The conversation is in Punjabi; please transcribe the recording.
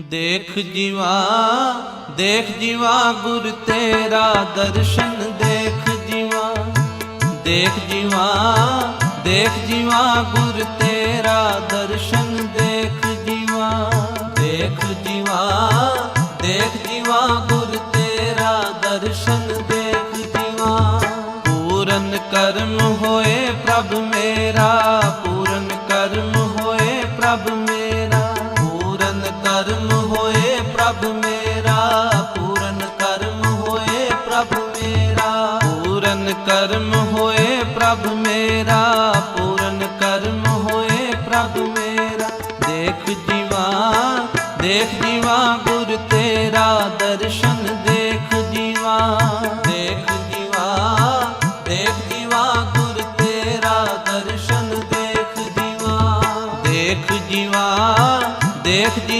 ਦੇਖ ਜੀਵਾ ਦੇਖ ਜੀਵਾ, ਗੁਰ ਤੇਰਾ ਦਰਸ਼ਨ ਦੇਖ ਜੀਵਾ। ਦੇਖ ਜੀਵਾ ਦੇਖ ਜੀਵਾ, ਗੁਰ ਤੇਰਾ ਦਰਸ਼ਨ ਦੇਖ ਜੀਵਾ। ਦੇਖ ਜੀਵਾ ਦੇਖ ਜੀਵਾ, ਗੁਰ ਤੇਰਾ ਦਰਸ਼ਨ ਦੇਖ ਜੀਵਾ। ਪੂਰਨ ਕਰਮ ਹੋਏ ਪ੍ਰਭ ਮੇਰਾ ਕਰਮ ਹੋਏ ਪ੍ਰਭ ਮੇਰਾ, ਪੂਰਨ ਕਰਮ ਹੋਏ ਪ੍ਰਭ ਮੇਰਾ। ਪੂਰਨ ਕਰਮ ਹੋਏ ਪ੍ਰਭ ਮੇਰਾ, ਪੂਰਨ ਕਰਮ ਹੋਏ ਪ੍ਰਭ ਮੇਰਾ। ਦੇਖ ਜੀਵਾ ਦੇਖ ਜੀਵਾ, ਗੁਰ ਤੇਰਾ ਦਰਸ਼ਨ ਦੇਖ ਜੀਵਾ। ਦੇਖ ਜੀਵਾ ਦੇਖ ਜੀਵਾ, ਗੁਰ ਤੇਰਾ ਦਰਸ਼ਨ ਦੇਖ ਜੀਵਾ। ਦੇਖ ਜੀਵਾ, ਦੇਖ ਜੀ